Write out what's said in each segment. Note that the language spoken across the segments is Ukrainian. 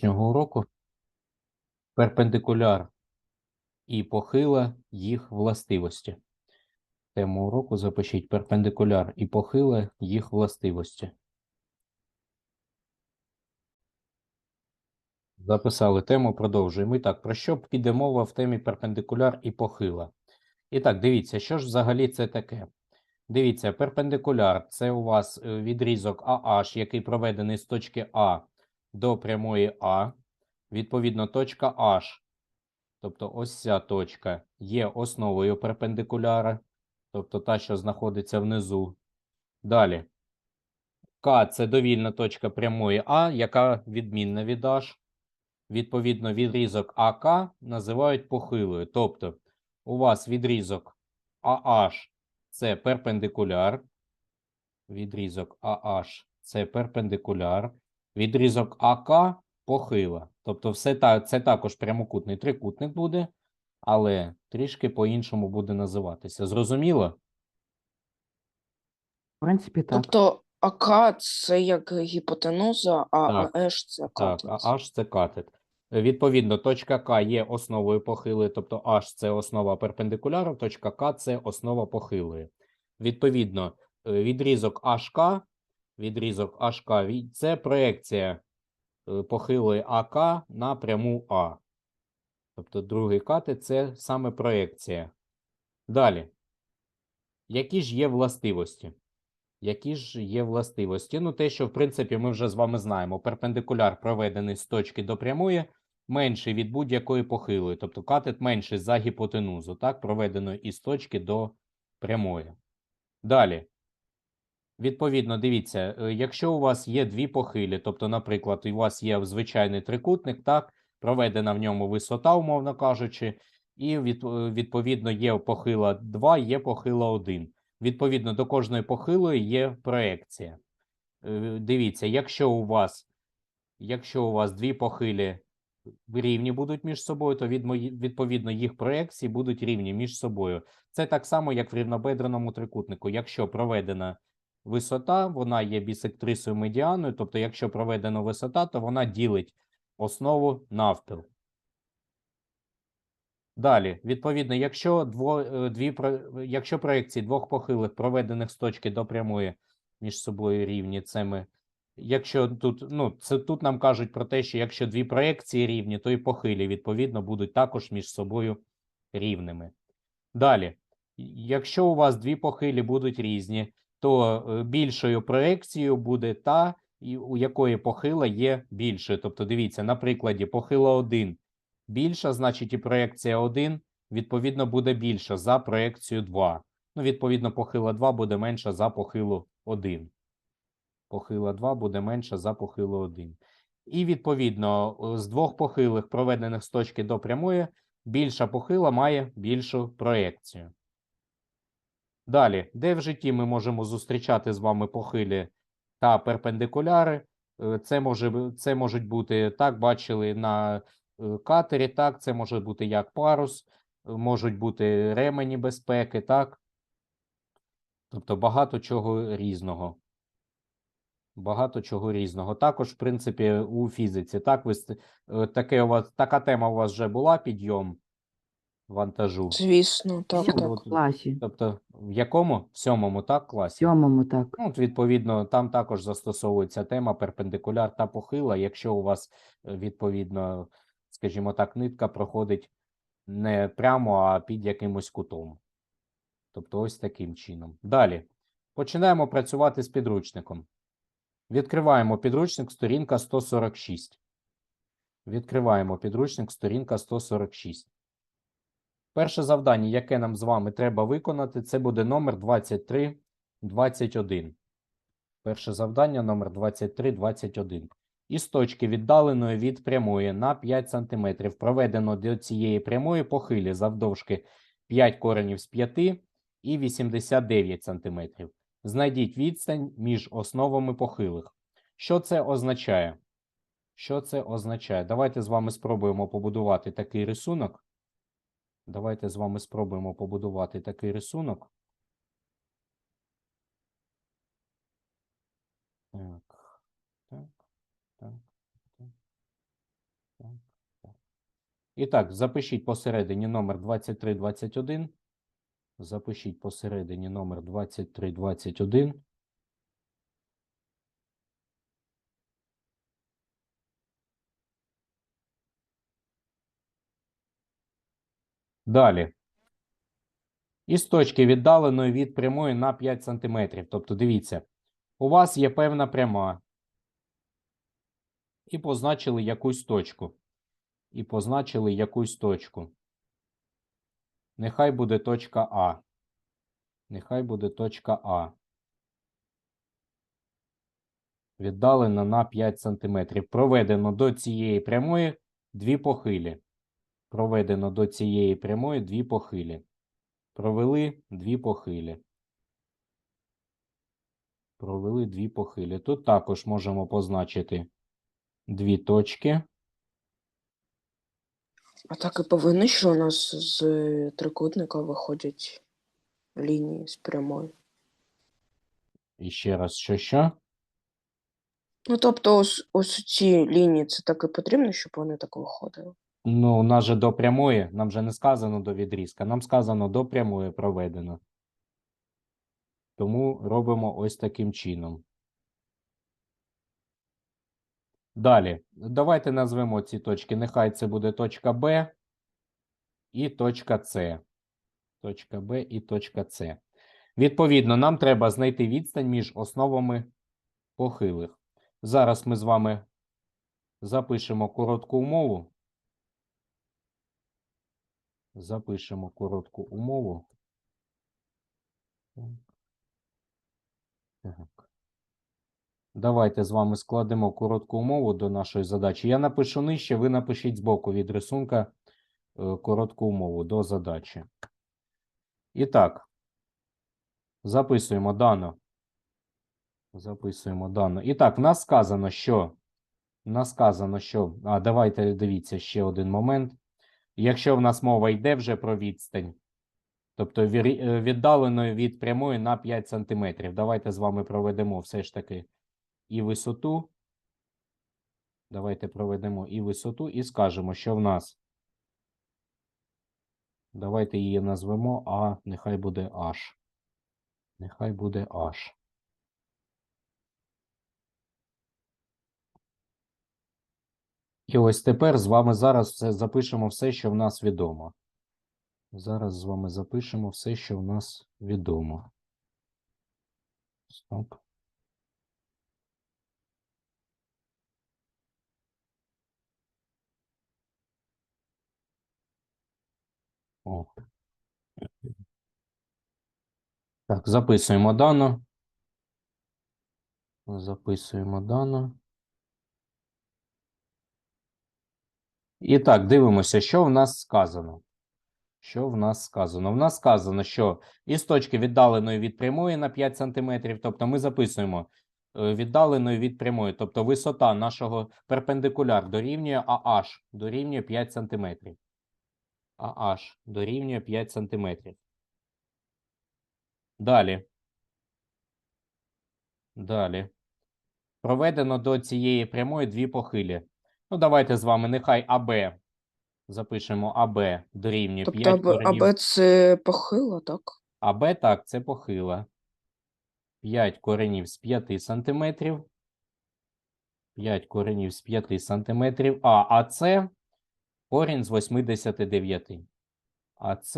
сьогоднішнього уроку перпендикуляр і похила їх властивості. Тему уроку запишіть перпендикуляр і похила їх властивості. Записали тему, продовжуємо. І так, про що піде мова в темі перпендикуляр і похила? І так, дивіться, що ж взагалі це таке? Дивіться, перпендикуляр це у вас е, відрізок AH, який проведений з точки А до прямої А. Відповідно, точка H, тобто ось ця точка, є основою перпендикуляра, тобто та, що знаходиться внизу. Далі. К це довільна точка прямої А, яка відмінна від H. Відповідно, відрізок АК називають похилою. Тобто, у вас відрізок AH це перпендикуляр. Відрізок AH це перпендикуляр. Відрізок АК похила. Тобто, все та, це також прямокутний трикутник буде, але трішки по-іншому буде називатися. Зрозуміло? В принципі, так. Тобто АК це як гіпотенуза, а Так, АЕШ це Так, катет. а H це катет. Відповідно, точка К є основою похилої, тобто H це основа перпендикуляру, точка К це основа похилої. Відповідно, е, відрізок HK, відрізок HK це проекція е, похилої АК на пряму А. Тобто другий катет це саме проекція. Далі. Які ж є властивості? Які ж є властивості? Ну, те, що, в принципі, ми вже з вами знаємо. Перпендикуляр проведений з точки до прямої, менший від будь-якої похилої. Тобто катет менший за гіпотенузу, так, проведеної із точки до прямої. Далі. Відповідно, дивіться, е, якщо у вас є дві похилі, тобто, наприклад, у вас є звичайний трикутник, так, проведена в ньому висота, умовно кажучи, і е, відповідно є похила 2, є похила 1. Відповідно до кожної похилої є проекція. Е, Дивіться, якщо у вас, якщо у вас дві похилі рівні будуть між собою, то від, відповідно їх проекції будуть рівні між собою. Це так само, як в рівнобедреному трикутнику. Якщо проведена висота, вона є бісектрисою медіаною, тобто, якщо проведена висота, то вона ділить основу навпіл. Далі, відповідно, якщо дво, е, дві, якщо проекції двох похилих проведених з точки до прямої між собою рівні, це ми. Якщо тут, ну, це тут нам кажуть про те, що якщо дві проекції рівні, то і похилі, відповідно, будуть також між собою рівними. Далі, якщо у вас дві похилі будуть різні, то е, більшою проекцією буде та, у якої похила є більшою. Тобто, дивіться, на прикладі похила 1 більша, значить і проекція 1, відповідно, буде більша за проекцію 2. Ну, відповідно, похила 2 буде менша за похилу 1. Похила 2 буде менша за похилу 1. І, відповідно, з двох похилих, проведених з точки до прямої, більша похила має більшу проекцію. Далі, де в житті ми можемо зустрічати з вами похилі та перпендикуляри? Е, Це, може, це можуть бути, так, бачили на е, катері, так, це може бути як парус, е, можуть бути ремені безпеки, так. Тобто багато чого різного. Багато чого різного. Також, в принципі, у фізиці. Так, ви, таке у вас, така тема у вас вже була підйом вантажу. Звісно, В так, сьомому класі, Тобто, в якому? В сьомому, так, в класі? сьомому, так. Ну, от, відповідно, там також застосовується тема перпендикуляр та похила, якщо у вас, е, відповідно, скажімо так, нитка проходить не прямо, а під якимось кутом. Тобто ось таким чином. Далі. Починаємо працювати з підручником. Відкриваємо підручник, сторінка 146. Відкриваємо підручник, сторінка 146. Перше завдання, яке нам з вами треба виконати, це буде номер 2321. Перше завдання номер 2321. Із точки віддаленої від прямої на 5 см проведено до цієї прямої похилі завдовжки 5 коренів з 5 і 89 см. Знайдіть відстань між основами похилих. Що це означає? Що це означає? Давайте з вами спробуємо побудувати такий рисунок. Давайте з вами спробуємо побудувати такий рисунок. Так, так, так. І так, запишіть посередині номер 2321. Запишіть посередині номер 2321. Далі. Із точки віддаленої від прямої на 5 см. Тобто, дивіться, у вас є певна пряма. І позначили якусь точку. І позначили якусь точку. Нехай буде точка А. Нехай буде точка А. Віддалено на 5 см. Проведено до цієї прямої дві похилі. Проведено до цієї прямої дві похилі. Провели дві похилі. Провели дві похилі. Тут також можемо позначити дві точки. А так і повинно, що у нас з трикутника виходять лінії з прямою. І ще раз, що що? Ну, тобто, ось, ось ці лінії це так і потрібно, щоб вони так виходили. Ну, у нас же до прямої, нам же не сказано до відрізка, нам сказано до прямої проведено. Тому робимо ось таким чином. Далі, давайте назвемо ці точки. Нехай це буде точка Б і точка С. Точка Б і точка С. Відповідно, нам треба знайти відстань між основами похилих. Зараз ми з вами запишемо коротку умову. Запишемо коротку умову. Так. Давайте з вами складемо коротку умову до нашої задачі. Я напишу нижче, ви напишіть збоку від рисунка е, коротку умову до задачі. І так, записуємо дано. Записуємо дано. І так, нас сказано, що. Нас сказано, що. А, давайте дивіться ще один момент. Якщо в нас мова йде вже про відстань, тобто е, віддаленою від прямої на 5 см. Давайте з вами проведемо все ж таки і висоту. Давайте проведемо і висоту, і скажемо, що в нас. Давайте її назвемо А, нехай буде H. Нехай буде H. І ось тепер з вами зараз все запишемо все, що в нас відомо. Зараз з вами запишемо все, що в нас відомо. Стоп. О. Так, записуємо дано. Записуємо дано. І так, дивимося, що в нас сказано. Що в нас сказано? В нас сказано, що із точки віддаленої від прямої на 5 см, тобто ми записуємо е, віддаленою від прямої, тобто висота нашого перпендикуляр дорівнює AH, дорівнює 5 см. AH дорівнює 5 см. Далі. Далі. Проведено до цієї прямої дві похилі. Ну, давайте з вами нехай АБ. Запишемо АБ дорівнює Тобто 5 АБ, коренів. АБ це похило, так? АБ, так, це похила. 5 коренів з 5 сантиметрів. 5 коренів з 5 сантиметрів. А АЦ корінь з 89. АЦ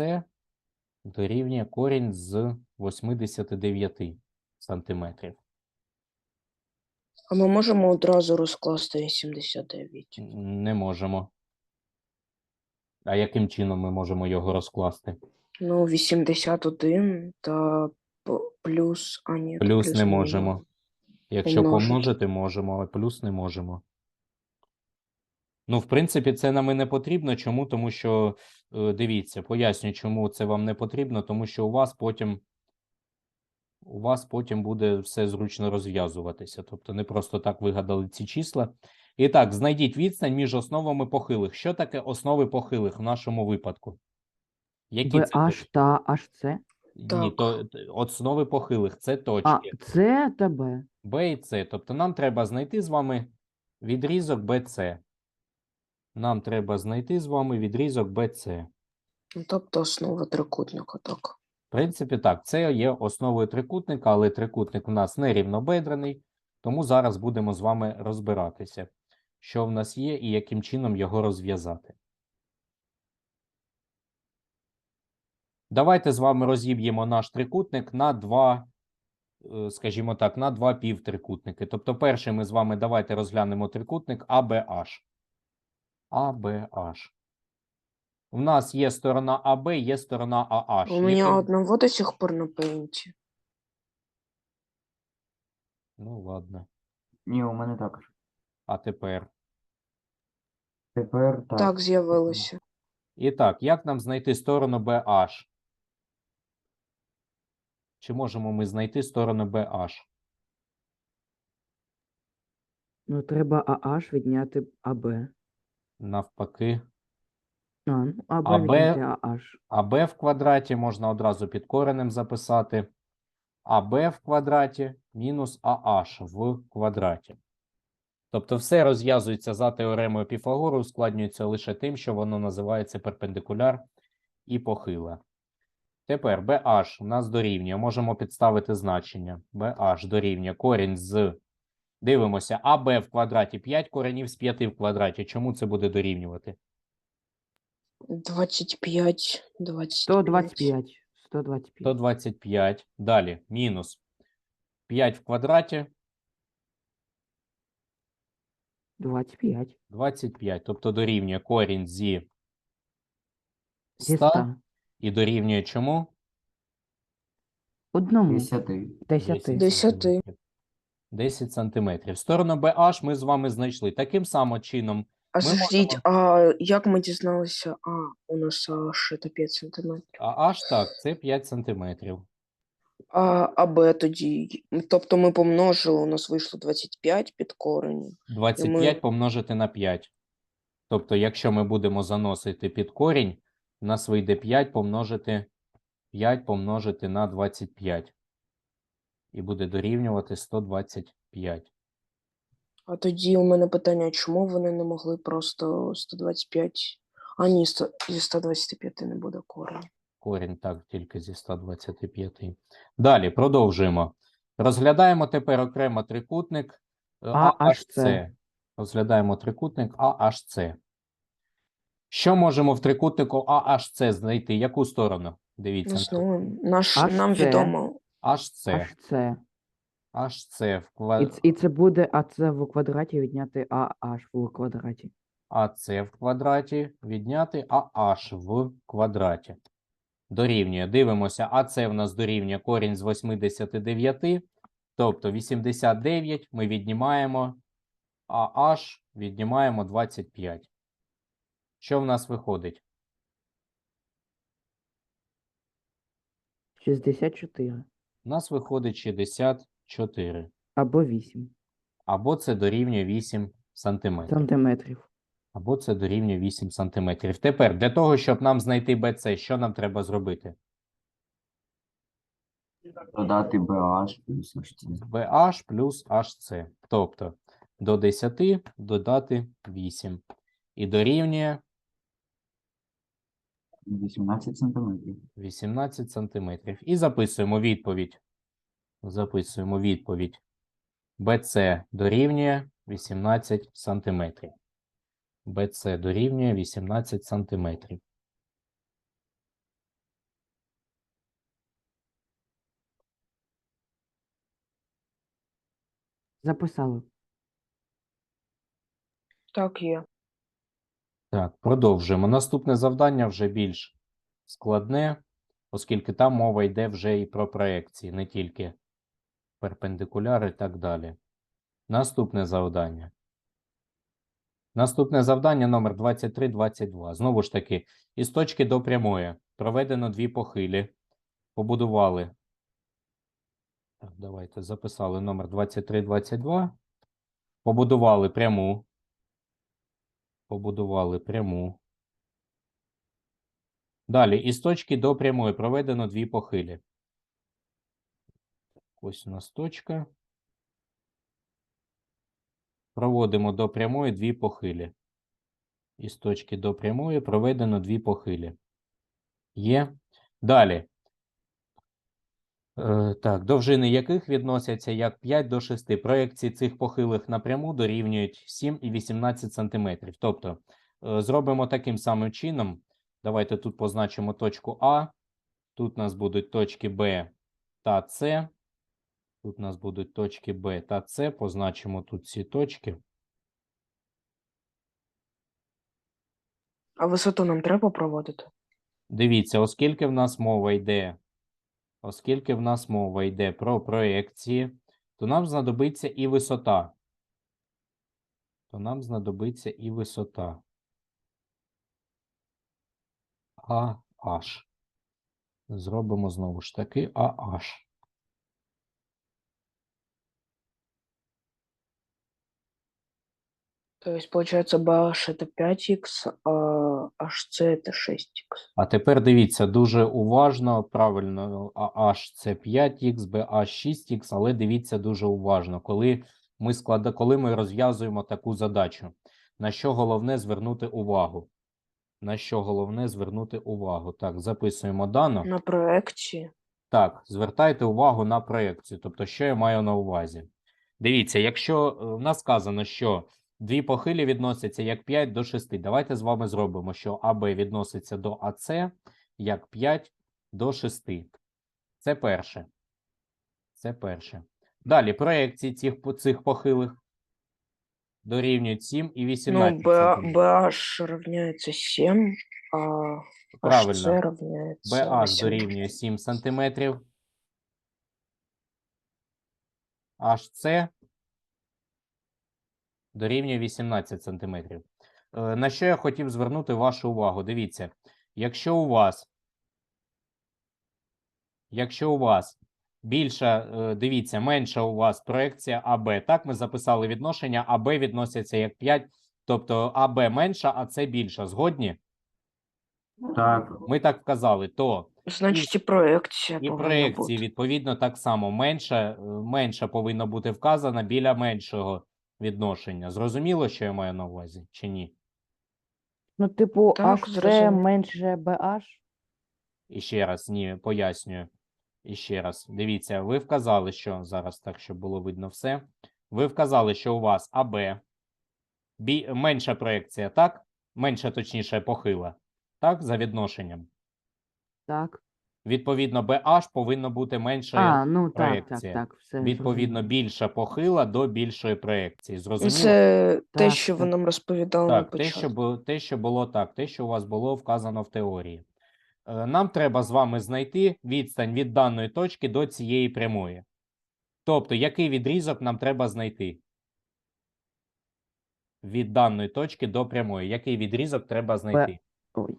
дорівнює корінь з 89 сантиметрів. А ми можемо одразу розкласти 79. Не можемо. А яким чином ми можемо його розкласти? Ну, 81 та п- плюс, а ні, Плюс не можемо. Якщо Помножити. помножити, можемо, але плюс не можемо. Ну, в принципі, це нам і не потрібно. Чому? Тому що, е, дивіться, поясню, чому це вам не потрібно, тому що у вас потім у вас потім буде все зручно розв'язуватися. Тобто не просто так вигадали ці числа. І так, знайдіть відстань між основами похилих. Що таке основи похилих в нашому випадку? Які це BH точки? та HC. Ні, то основи похилих це А, точки. С та Б. Б і С. Тобто нам треба знайти з вами відрізок BC. Нам треба знайти з вами відрізок BC. Ну, Тобто основа трикутника, так. В принципі, так, це є основою трикутника, але трикутник у нас не рівнобедрений, тому зараз будемо з вами розбиратися, що в нас є і яким чином його розв'язати. Давайте з вами розіб'ємо наш трикутник на два, е, скажімо так, на два півтрикутники. Тобто, перший ми з вами давайте розглянемо трикутник ABH. ABH. У нас є сторона АБ, є сторона АH. У мене Яким- одного до сих пор на пейнті. Ну, ладно. Ні, у мене також. А тепер. Тепер так. Так, з'явилося. І так, як нам знайти сторону BH? Чи можемо ми знайти сторону BH? Ну, треба АH відняти АБ. Навпаки. А, ну, АБ АБ відняти АH. АБ в квадраті можна одразу під коренем записати. АБ в квадраті мінус АH в квадраті. Тобто все розв'язується за теоремою Піфагору, ускладнюється лише тим, що воно називається перпендикуляр і похила. Тепер BH у нас дорівнює. Можемо підставити значення. BH дорівнює корінь з. Дивимося, АБ в квадраті 5 коренів з 5 в квадраті. Чому це буде дорівнювати? 25, 25. 125. 125. 125. Далі мінус 5 в квадраті 25. 25. Тобто дорівнює корінь зі Зі 100 100. і дорівнює чому? Одному. 10. 10. 10. сантиметрів. 10 сантиметрів. Сторону BH ми з вами знайшли. Таким самим чином А Ми скажіть, а як ми дізналися, а у нас аж це 5 сантиметрів. а H так, це 5 сантиметрів. А, а Б тоді. Тобто ми помножили, у нас вийшло 25 під коренем. 25 помножити на 5. Тобто, якщо ми будемо заносити під корінь, у нас вийде 5 помножити 5 помножити на 25. І буде дорівнювати 125. А тоді у мене питання, чому вони не могли просто 125. А ні, 100, зі 125 не буде кореня. Корінь так, тільки зі 125. Далі продовжуємо. Розглядаємо тепер окремо трикутник е. AHC. Розглядаємо трикутник AHC. Що можемо в трикутнику AHC знайти? Яку сторону? Дивіться. Ну, на наш, нам відомо. HC. HC в І, ква... ц- і це буде АЦ в квадраті відняти АH в квадраті. АС в квадраті відняти AH в квадраті. Дорівнює. Дивимося, АС в нас дорівнює корінь з 89, тобто 89 ми віднімаємо, а H віднімаємо 25. Що в нас виходить? 64. У нас виходить 64. Або 8 Або це дорівнює 8 сантиметрів. сантиметрів. Або це дорівнює 8 сантиметрів. Тепер, для того, щоб нам знайти BC, що нам треба зробити? Додати BH плюс HC. BH плюс HC. Тобто до 10 додати 8. І дорівнює 18 сантиметрів. 18 сантиметрів. І записуємо відповідь. Записуємо відповідь. BC дорівнює 18 сантиметрів. BC дорівнює 18 сантиметрів. Записали. Так є. Так, продовжуємо. Наступне завдання вже більш складне, оскільки там мова йде вже і про проекції, не тільки перпендикуляри і так далі. Наступне завдання. Наступне завдання номер 2322. Знову ж таки, із точки до прямої проведено дві похилі. Побудували. Так, давайте записали номер 2322. Побудували пряму побудували пряму. Далі, із точки до прямої проведено дві похилі. Ось у нас точка. Проводимо до прямої дві похилі. із точки до прямої проведено дві похилі. Є. Далі. Е, Так, довжини яких відносяться як 5 до 6. Проекції цих похилих напряму дорівнюють 7 і 18 см. Тобто, е, зробимо таким самим чином. Давайте тут позначимо точку А. Тут у нас будуть точки Б та С. Тут у нас будуть точки Б та С. Позначимо тут ці точки. А висоту нам треба проводити? Дивіться, оскільки в нас мова йде, оскільки в нас мова йде про проекції, то нам знадобиться і висота. То нам знадобиться і висота. AH. Зробимо знову ж таки AH. То есть, получается, BH это 5х, а HC это 6х. А тепер дивіться дуже уважно, правильно, AH це 5х, BH 6х, але дивіться дуже уважно, коли ми склада, коли ми розв'язуємо таку задачу. На що головне звернути увагу? На що головне звернути увагу? Так, записуємо дано. На проекції. Так, звертайте увагу на проекцію. Тобто, що я маю на увазі? Дивіться, якщо е, в нас сказано, що дві похилі відносяться як 5 до 6, давайте з вами зробимо, що АБ відноситься до АЦ як 5 до 6. Це перше. Це перше. Далі проекції цих, цих похилих дорівнюють 7 і Ну, 18. B, сантиметрів. BH равняется 7, а Правильно. HC равняется BH 8. дорівнює 7 сантиметрів. HC дорівнює 18 сантиметрів. Е, На що я хотів звернути вашу увагу? Дивіться, якщо у вас, якщо у вас більша, е, дивіться, менша у вас проекція АБ, так ми записали відношення, АБ відноситься як 5, тобто АБ менша, а С більша. Згодні? Так, Ми так вказали, то Значить, і проекція І проекції, бути. відповідно, так само менше, е, менше повинно бути вказано біля меншого відношення. Зрозуміло, що я маю на увазі, чи ні? Ну, типу, Так, зрозумів. менше BH. І ще раз, ні, пояснюю. І ще раз. Дивіться, ви вказали, що зараз так, щоб було видно все. Ви вказали, що у вас АБ бі, менша проекція, так? Менша, точніше, похила. Так, за відношенням. Так. Відповідно, BH повинно бути менше. А, ну так, так, так. Все Відповідно, більша похила до більшої проекції. Зрозуміло? Це те, Так, що ви нам розповідали на Так, те що, те, що було так, те, що у вас було вказано в теорії. Е, Нам треба з вами знайти відстань від даної точки до цієї прямої. Тобто, який відрізок нам треба знайти? Від даної точки до прямої. Який відрізок треба знайти? Ой.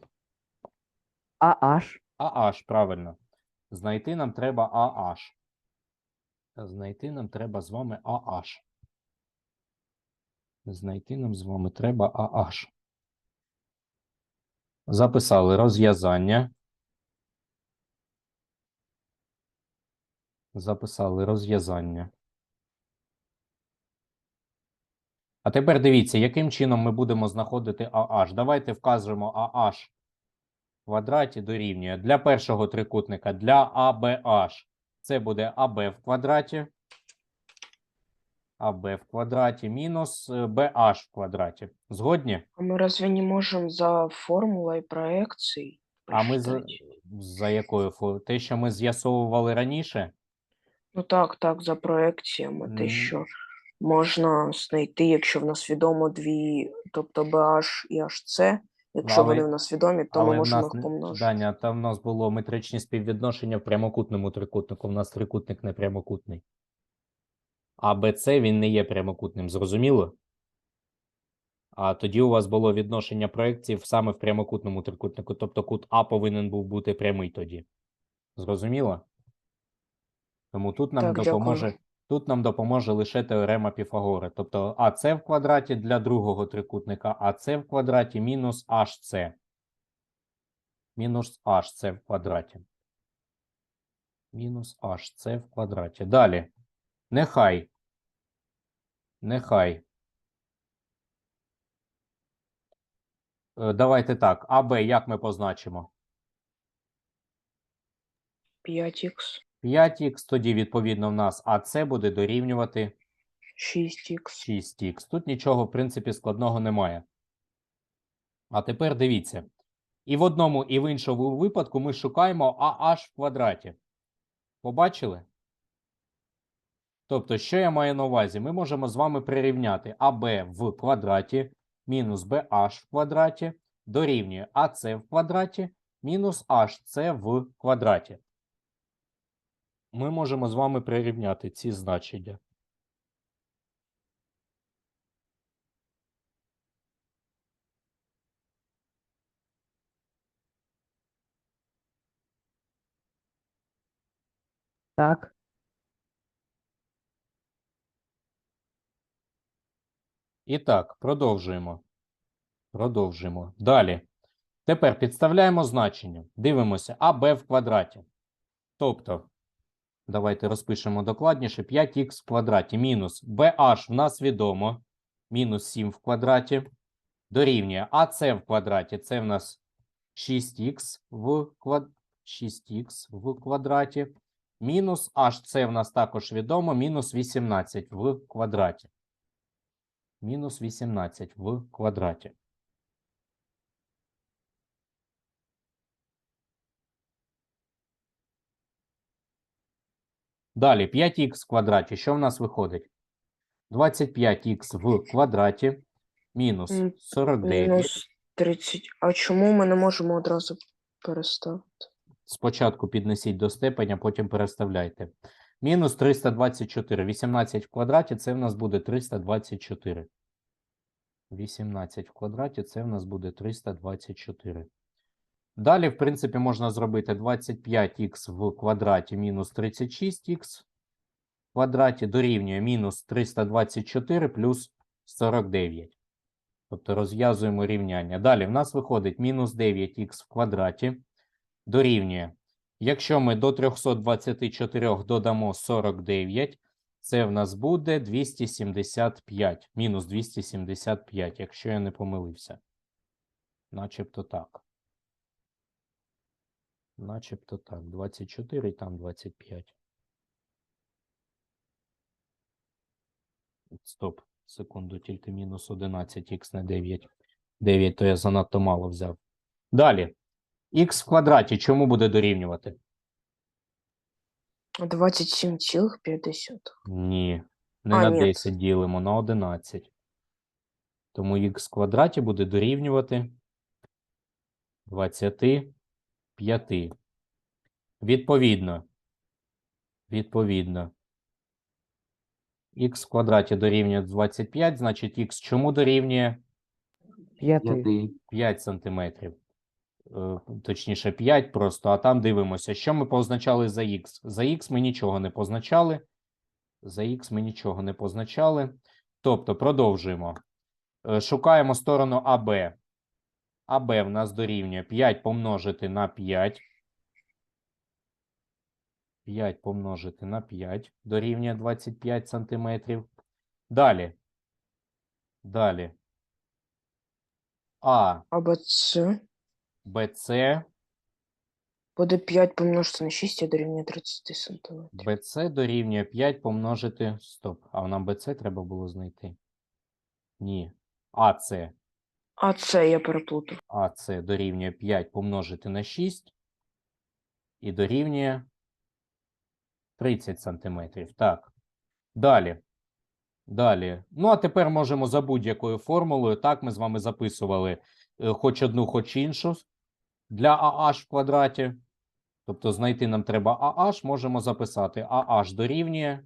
AH. AH, правильно. Знайти нам треба AH. Знайти нам треба з вами AH. Знайти нам з вами треба AH. Записали розв'язання. Записали розв'язання. А тепер дивіться, яким чином ми будемо знаходити AH. Давайте вкажемо AH в квадраті дорівнює для першого трикутника для ABH. Це буде AB в квадраті. AB в квадраті мінус е, BH в квадраті. Згодні? А ми разве не можемо за формулою проекцій А ми за, за якою фо- те, що ми з'ясовували раніше? Ну так, так, за проекціями. Те, що можна знайти, якщо в нас відомо дві, тобто BH і HC. Якщо Але- вони в нас відомі, то ми можемо нас їх помножити. Даня, там в нас було метричні співвідношення в прямокутному трикутнику. У нас трикутник не прямокутний. А БЦ він не є прямокутним, зрозуміло? А тоді у вас було відношення проєктів саме в прямокутному трикутнику, тобто кут А повинен був бути прямий тоді. Зрозуміло? Тому тут нам Так, дякую. Тут нам допоможе лише теорема Піфагора. Тобто АС в квадраті для другого трикутника, АС в квадраті мінус HC. Мінус HC в квадраті. Мінус HC в квадраті. Далі. Нехай. Нехай. Е, Давайте так. АБ як ми позначимо? 5х, 5х, тоді відповідно в нас АЦ буде дорівнювати 6х, 6х. Тут нічого, в принципі, складного немає. А тепер дивіться. І в одному, і в іншому випадку ми шукаємо AH в квадраті. Побачили? Тобто, що я маю на увазі? Ми можемо з вами прирівняти АБ в квадраті мінус BH в квадраті дорівнює АС в квадраті мінус HC в квадраті. Ми можемо з вами прирівняти ці значення. Так. І так, продовжуємо. Продовжуємо. Далі. Тепер підставляємо значення. Дивимося АБ в квадраті. Тобто, давайте розпишемо докладніше. 5х в квадраті мінус BH в нас відомо. Мінус 7 в квадраті. Дорівнює АС в квадраті. Це в нас 6х в, квад... 6х в квадраті. Мінус HC в нас також відомо. Мінус 18 в квадраті мінус 18 в квадраті. Далі 5х в квадраті. Що в нас виходить? 25х в квадраті мінус 49. мінус 30. А чому ми не можемо одразу переставити? Спочатку піднесіть до степеня, потім переставляйте. Мінус 324. 18 в квадраті це в нас буде 324. 18 в квадраті це в нас буде 324. Далі, в принципі, можна зробити 25х в квадраті мінус 36х в квадраті дорівнює мінус 324 плюс 49. Тобто розв'язуємо рівняння. Далі в нас виходить мінус 9х в квадраті дорівнює. Якщо ми до 324 додамо 49, це в нас буде 275, мінус 275, якщо я не помилився. Начебто так. Начебто так. 24 і там 25. Стоп, секунду, тільки мінус 11х на 9. 9, то я занадто мало взяв. Далі. Х в квадраті чому буде дорівнювати? 27,5. Ні, не А, на ні. 10 ділимо, на 11. Тому х в квадраті буде дорівнювати 25. Відповідно. Відповідно. х в квадраті дорівнює 25, значить х чому дорівнює П'ятий. П'ятий. 5 сантиметрів. Е, Точніше, 5 просто, а там дивимося, що ми позначали за х. За х ми нічого не позначали. За х ми нічого не позначали. Тобто, продовжуємо. Е, Шукаємо сторону АБ. АБ в нас дорівнює 5 помножити на 5. 5 помножити на 5 дорівнює 25 сантиметрів. Далі. Далі. А, Або це БЦ, буде 5 помножити на 6 і дорівнює 30 см. БЦ дорівнює 5 помножити. Стоп. А нам БЦ треба було знайти. Ні. АЦ. А це я переплутав. АЦ дорівнює 5 помножити на 6 і дорівнює 30 сантиметрів. Так. Далі. Далі. Ну, а тепер можемо за будь-якою формулою. Так, ми з вами записували е, хоч одну, хоч іншу для AH в квадраті. Тобто знайти нам треба AH, можемо записати AH дорівнює.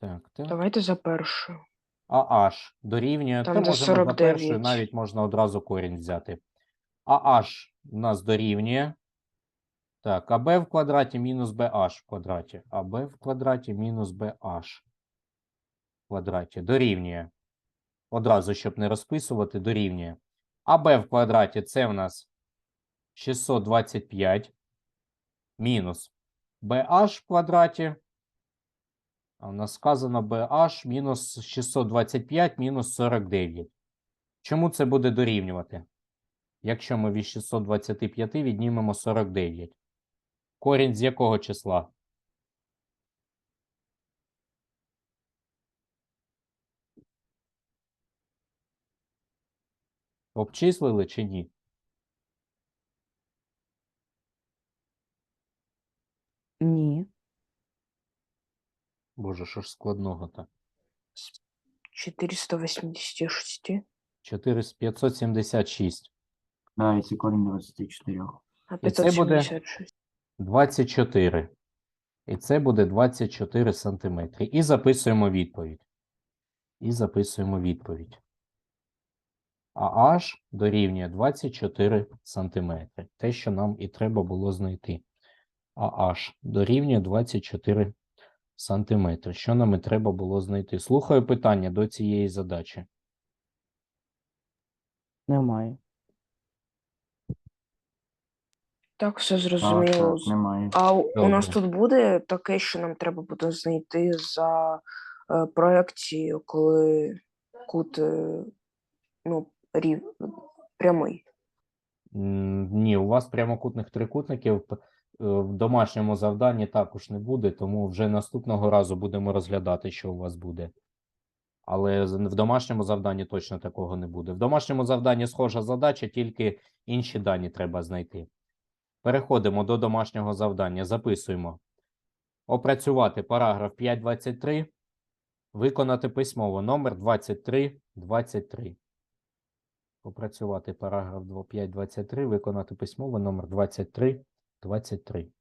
Так, так. Давайте за першу. AH дорівнює. Там, Та можемо за першою навіть можна одразу корінь взяти. AH у нас дорівнює. Так, АБ в квадраті мінус BH в квадраті. АБ в квадраті мінус BH в квадраті. Дорівнює. Одразу, щоб не розписувати, дорівнює. АБ в квадраті це в нас 625 мінус BH в квадраті. У нас сказано BH мінус 625 мінус 49. Чому це буде дорівнювати? якщо ми від 625 віднімемо 49? Корінь з якого числа? Обчислили чи? Ні. Боже, що ж складного то 486, 4 з 576. Да, і це корінь 24. а І це буде- 576. 24. І це буде 24 сантиметри. І записуємо відповідь. І записуємо відповідь. А H дорівнює 24 сантиметри. Те, що нам і треба було знайти. А H дорівнює 24 сантиметри. Що нам і треба було знайти? Слухаю питання до цієї задачі. Немає. Так, все зрозуміло. так, немає. А у у нас тут буде таке, що нам треба буде знайти за е, проекцією, коли кут е, ну, рів, прямий. М, Ні, у вас прямокутних трикутників п- в домашньому завданні також не буде, тому вже наступного разу будемо розглядати, що у вас буде. Але в домашньому завданні точно такого не буде. В домашньому завданні схожа задача, тільки інші дані треба знайти. Переходимо до домашнього завдання. Записуємо. Опрацювати параграф 5.23. Виконати письмово номер 23.23. Опрацювати параграф 5.23, виконати письмово номер 23